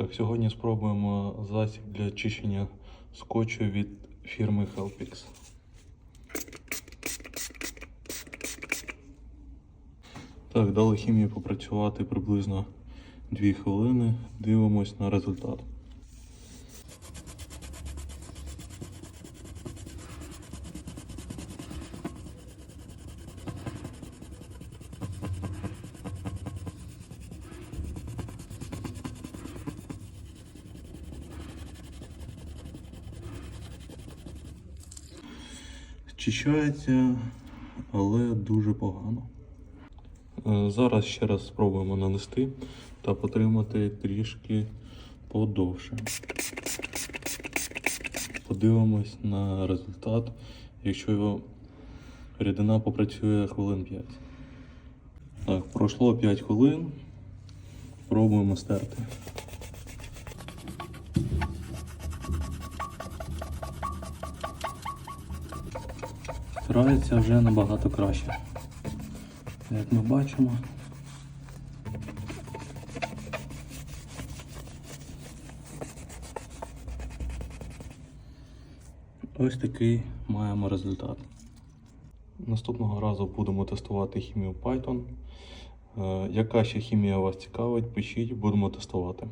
Так, сьогодні спробуємо засіб для очищення скотчу від фірми Helpix. Так, дали хімії попрацювати приблизно 2 хвилини. Дивимось на результат. Чищається, але дуже погано. Е, Зараз ще раз спробуємо нанести та потримати трішки подовше. Подивимось на результат, якщо його рідина попрацює хвилин 5. Так, пройшло 5 хвилин. Пробуємо стерти. Стирається вже набагато краще. Як ми бачимо. Ось такий маємо результат. Наступного разу будемо тестувати хімію Python. Е, Яка ще хімія вас цікавить, пишіть, будемо тестувати.